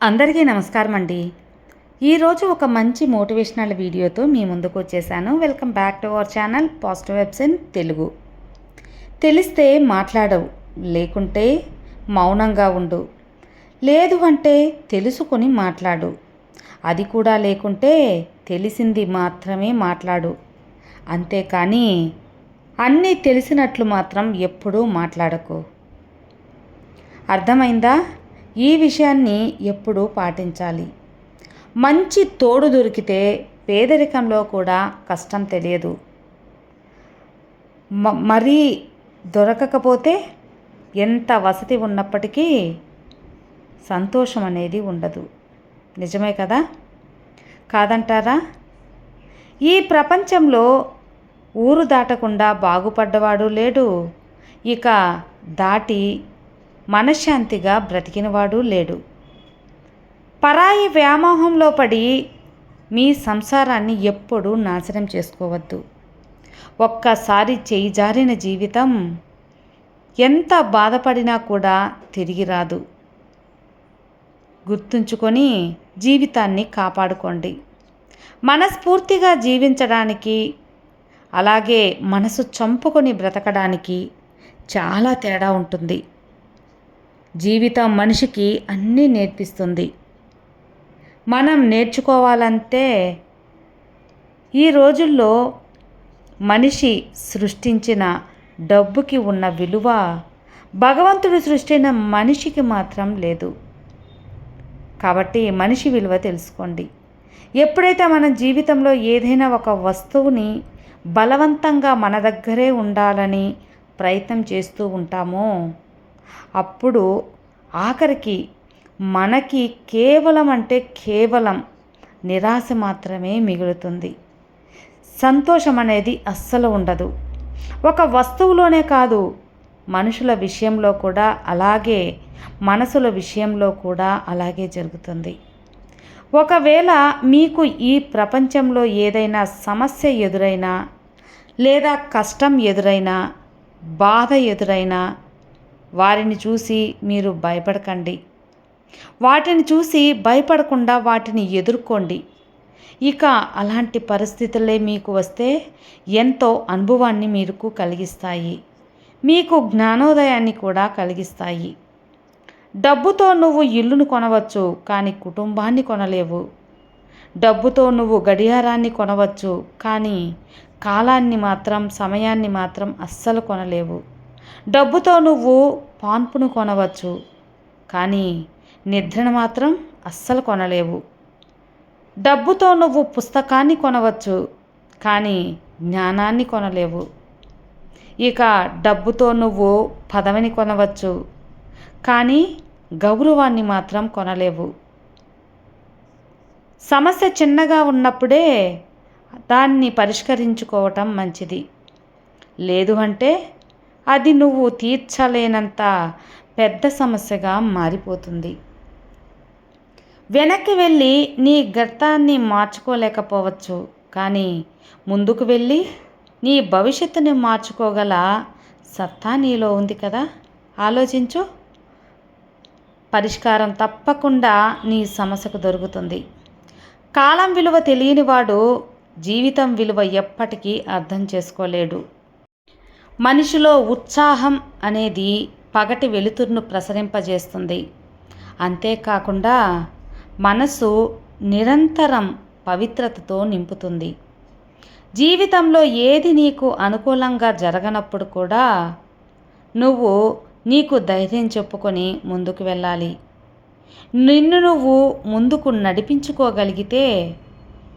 అందరికీ నమస్కారం అండి ఈరోజు ఒక మంచి మోటివేషనల్ వీడియోతో మీ ముందుకు వచ్చేసాను. Welcome back to our channel positive vibes in Telugu. తెలిస్తే మాట్లాడవు లేకుంటే మౌనంగా ఉండు. లేదు అంటే తెలుసుకొని మాట్లాడు. అది కూడా లేకుంటే తెలిసింది మాత్రమే మాట్లాడు. అంతేకాని అన్నీ తెలిసినట్లు మాత్రం ఎప్పుడూ మాట్లాడకు. అర్థమైందా? ఈ విషయాన్ని ఎప్పుడూ పాటించాలి. మంచి తోడు దొరికితే పేదరికంలో కూడా కష్టం తెలియదు. మ- మరీ దొరకకపోతే ఎంత వసతి ఉన్నప్పటికీ సంతోషం అనేది ఉండదు. నిజమే కదా? కాదంటారా? ఈ ప్రపంచంలో ఊరు దాటకుండా బాగుపడ్డవాడు లేడు. ఇక దాటి మనశ్శాంతిగా బ్రతికినవాడు లేడు. పరాయి వ్యామోహంలో పడి మీ సంసారాన్ని ఎప్పుడూ నాశనం చేసుకోవద్దు. ఒక్కసారి చేయి జారిన జీవితం ఎంత బాధపడినా కూడా తిరిగి రాదు. గుర్తుంచుకొని జీవితాన్ని కాపాడుకోండి. మనస్ఫూర్తిగా జీవించడానికి అలాగే మనసు చంపుకొని బ్రతకడానికి చాలా తేడా ఉంటుంది. జీవితం మనిషికి అన్నీ నేర్పిస్తుంది. మనం నేర్చుకోవాలంటే ఈ రోజుల్లో మనిషి సృష్టించిన డబ్బుకి ఉన్న విలువ భగవంతుడు సృష్టించిన మనిషికి మాత్రం లేదు. కాబట్టి మనిషి విలువ తెలుసుకోండి. ఎప్పుడైతే మన జీవితంలో ఏదైనా ఒక వస్తువుని బలవంతంగా మన దగ్గరే ఉండాలని ప్రయత్నం చేస్తూ ఉంటామో అప్పుడు ఆఖరికి మనకి కేవలం అంటే కేవలం నిరాశ మాత్రమే మిగులుతుంది. సంతోషం అనేది అస్సలు ఉండదు. ఒక వస్తువులోనే కాదు మనుషుల విషయంలో కూడా అలాగే మనసుల విషయంలో కూడా అలాగే జరుగుతుంది. ఒకవేళ మీకు ఈ ప్రపంచంలో ఏదైనా సమస్య ఎదురైనా లేదా కష్టం ఎదురైనా బాధ ఎదురైనా వారిని చూసి మీరు భయపడకండి. వాటిని చూసి భయపడకుండా వాటిని ఎదుర్కోండి. ఇక అలాంటి పరిస్థితులే మీకు వస్తే ఎంతో అనుభవాన్ని మీకు కలిగిస్తాయి. మీకు జ్ఞానోదయాన్ని కూడా కలిగిస్తాయి. డబ్బుతో నువ్వు ఇల్లును కొనవచ్చు కానీ కుటుంబాన్ని కొనలేవు. డబ్బుతో నువ్వు గడియారాన్ని కొనవచ్చు కానీ కాలాన్ని మాత్రం సమయాన్ని మాత్రం అస్సలు కొనలేవు. డబ్బుతో నువ్వు పాన్పును కొనవచ్చు. కానీ నిద్రను మాత్రం అస్సలు కొనలేవు. డబ్బుతో నువ్వు పుస్తకాన్ని కొనవచ్చు కానీ జ్ఞానాన్ని కొనలేవు. ఇక డబ్బుతో నువ్వు పదవిని కొనవచ్చు కానీ గౌరవాన్ని మాత్రం కొనలేవు. సమస్య చిన్నగా ఉన్నప్పుడే దాన్ని పరిష్కరించుకోవటం మంచిది. లేదు అంటే అది నువ్వు తీర్చలేనంత పెద్ద సమస్యగా మారిపోతుంది. వెనక్కి వెళ్ళి నీ గతాన్ని మార్చుకోలేకపోవచ్చు. కానీ ముందుకు వెళ్ళి నీ భవిష్యత్తుని మార్చుకోగల సత్తా నీలో ఉంది కదా? ఆలోచించు. పరిష్కారం తప్పకుండా నీ సమస్యకు దొరుకుతుంది. కాలం విలువ తెలియనివాడు జీవితం విలువ ఎప్పటికీ అర్థం చేసుకోలేడు. మనిషిలో ఉత్సాహం అనేది పగటి వెలుతురును ప్రసరింపజేస్తుంది. అంతేకాకుండా మనసు నిరంతరం పవిత్రతతో నింపుతుంది. జీవితంలో ఏది నీకు అనుకూలంగా జరగనప్పుడు కూడా నువ్వు నీకు ధైర్యం చెప్పుకొని ముందుకు వెళ్ళాలి. నిన్ను నువ్వు ముందుకు నడిపించుకోగలిగితే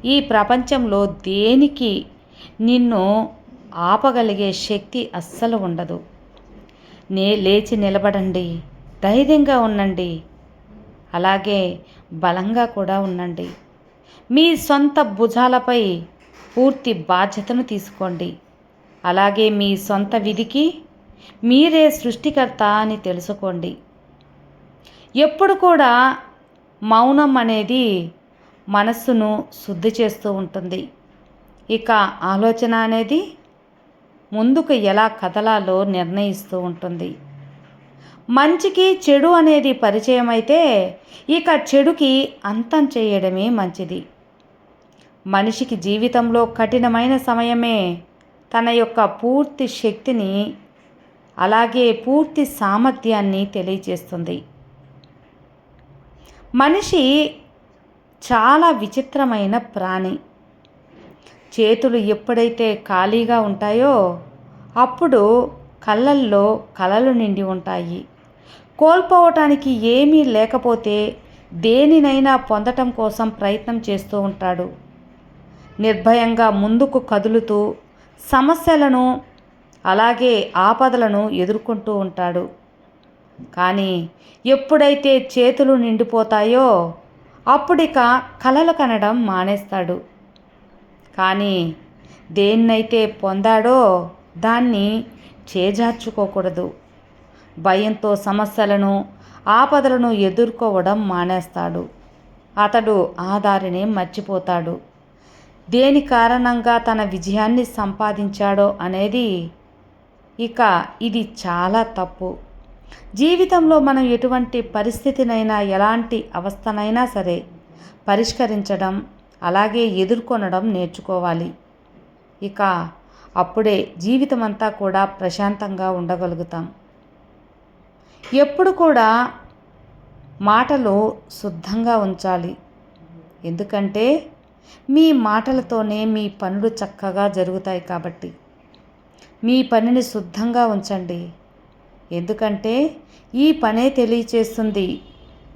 ఈ ప్రపంచంలో దేనికి నిన్ను ఆపగలిగే శక్తి అస్సలు ఉండదు. నే లేచి నిలబడండి. ధైర్యంగా ఉండండి. అలాగే బలంగా కూడా ఉండండి. మీ సొంత భుజాలపై పూర్తి బాధ్యతను తీసుకోండి. అలాగే మీ సొంత విధికి మీరే సృష్టికర్త అని తెలుసుకోండి. ఎప్పుడు కూడా మౌనం అనేది మనస్సును శుద్ధి చేస్తూ ఉంటుంది. ఇక ఆలోచన అనేది ముందుకు ఎలా కదలాలో నిర్ణయిస్తూ ఉంటుంది. మంచికి చెడు అనేది పరిచయం అయితే ఇక చెడుకి అంతం చేయడమే మంచిది. మనిషికి జీవితంలో కఠినమైన సమయమే తన యొక్క పూర్తి శక్తిని అలాగే పూర్తి సామర్థ్యాన్ని తెలియజేస్తుంది. మనిషి చాలా విచిత్రమైన ప్రాణి. చేతులు ఎప్పుడైతే ఖాళీగా ఉంటాయో అప్పుడు కళ్ళల్లో కలలు నిండి ఉంటాయి. కోల్పోవటానికి ఏమీ లేకపోతే దేనినైనా పొందటం కోసం ప్రయత్నం చేస్తూ ఉంటాడు. నిర్భయంగా ముందుకు కదులుతూ సమస్యలను అలాగే ఆపదలను ఎదుర్కొంటూ ఉంటాడు. కానీ ఎప్పుడైతే చేతులు నిండిపోతాయో అప్పుడిక కలలు కనడం మానేస్తాడు. కానీ దేన్నైతే పొందాడో దాన్ని చేజార్చుకోకూడదు. భయంతో సమస్యలను ఆపదలను ఎదుర్కోవడం మానేస్తాడు. అతడు ఆ దారిని మర్చిపోతాడు. దేని కారణంగా తన విజయాన్ని సంపాదించాడో అనేది ఇక ఇది చాలా తప్పు. జీవితంలో మనం ఎటువంటి పరిస్థితినైనా ఎలాంటి అవస్థనైనా సరే పరిష్కరించడం అలాగే ఎదుర్కొనడం నేర్చుకోవాలి. ఇక అప్పుడే జీవితం అంతా కూడా ప్రశాంతంగా ఉండగలుగుతాం. ఎప్పుడు కూడా మాటలు శుద్ధంగా ఉంచాలి. ఎందుకంటే మీ మాటలతోనే మీ పనులు చక్కగా జరుగుతాయి కాబట్టి. మీ పనిని శుద్ధంగా ఉంచండి. ఎందుకంటే ఈ పనే తెలియచేస్తుంది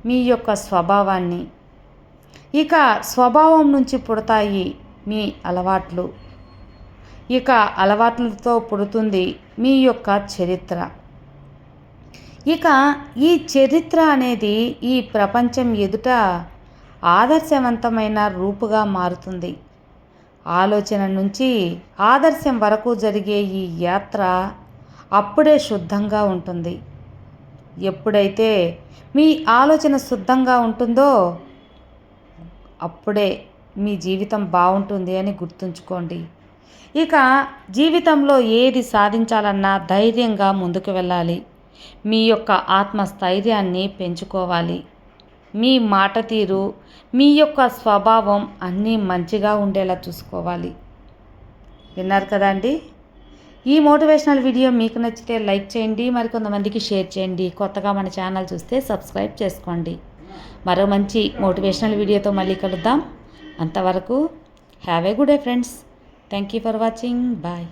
మీ యొక్క స్వభావాన్ని. ఇక స్వభావం నుంచి పుడతాయి మీ అలవాట్లు. ఇక అలవాట్లతో పుడుతుంది మీ యొక్క చరిత్ర. ఇక ఈ చరిత్ర అనేది ఈ ప్రపంచం ఎదుట ఆదర్శవంతమైన రూపుగా మారుతుంది. ఆలోచన నుంచి ఆదర్శం వరకు జరిగే ఈ యాత్ర అప్పుడే శుద్ధంగా ఉంటుంది. ఎప్పుడైతే మీ ఆలోచన శుద్ధంగా ఉంటుందో అప్పుడే మీ జీవితం బాగుంటుంది అని గుర్తుంచుకోండి. ఇక జీవితంలో ఏది సాధించాలన్నా ధైర్యంగా ముందుకు వెళ్ళాలి. మీ యొక్క ఆత్మస్థైర్యాన్ని పెంచుకోవాలి. మీ మాట తీరు మీ యొక్క స్వభావం అన్నీ మంచిగా ఉండేలా చూసుకోవాలి. విన్నారు కదండి ఈ మోటివేషనల్ వీడియో మీకు నచ్చితే లైక్ చేయండి మరికొంతమందికి షేర్ చేయండి. కొత్తగా మన ఛానల్ చూస్తే సబ్స్క్రైబ్ చేసుకోండి. మరో మంచి మోటివేషనల్ వీడియోతో మళ్ళీ కలుద్దాం. అంతవరకు have a good day friends. Thank you for watching bye